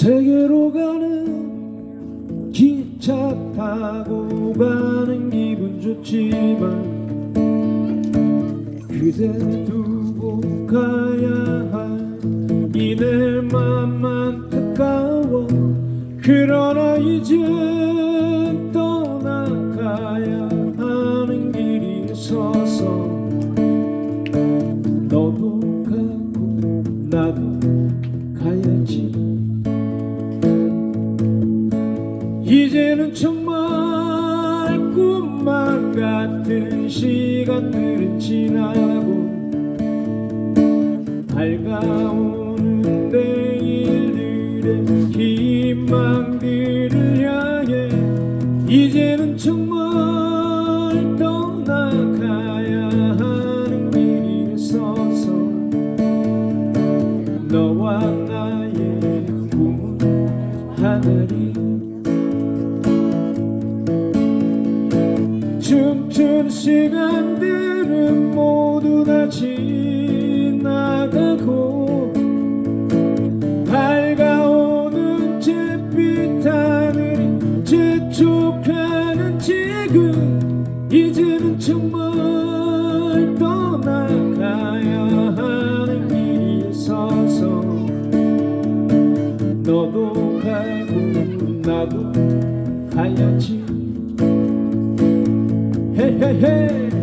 세계로 가는 기차 타고 가는 기분 좋지만 그대 두고 가야 할이내 맘만 가까워. 그러나 이제 떠나가야 하는 길이 있어서 너도 가고 나도 가야지. 이제는 정말 꿈만 같은 시간들은 지나고 밝아오는 내일들의 희망들을 향해 이제는 정말 떠나가야 하는 길이 서서 너와 나의 꿈은 하늘이 춤춘 시간들은 모두 다 지나가고 밝아오는 잿빛 하늘이 재촉하는 지금 이제는 정말 떠나가야 하는 길이 서서 너도 가고 나도 가야지 hey hey hey.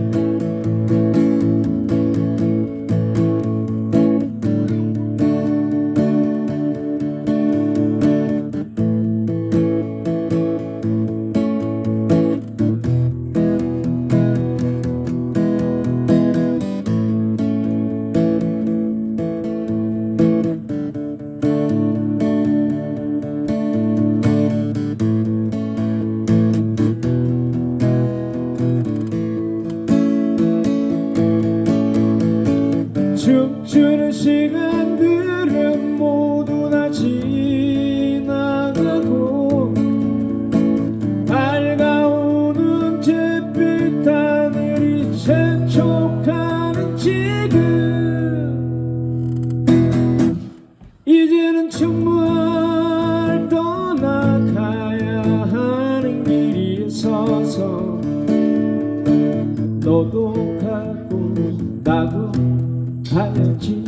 춤추는 시간들은 모두 다 지나가고 밝아오는 잿빛 하늘이 재촉하는 지금. 이제는 정말 떠나가야 하는 길이 서서 너도 가고 나도 가야지.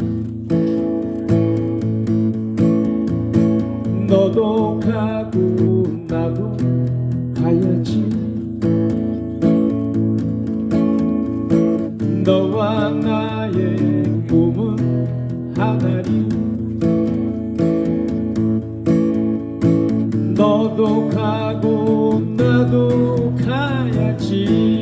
너도 가고 나도 가야지. 너와 나의 꿈은 하나리. 너도 가고 나도 가야지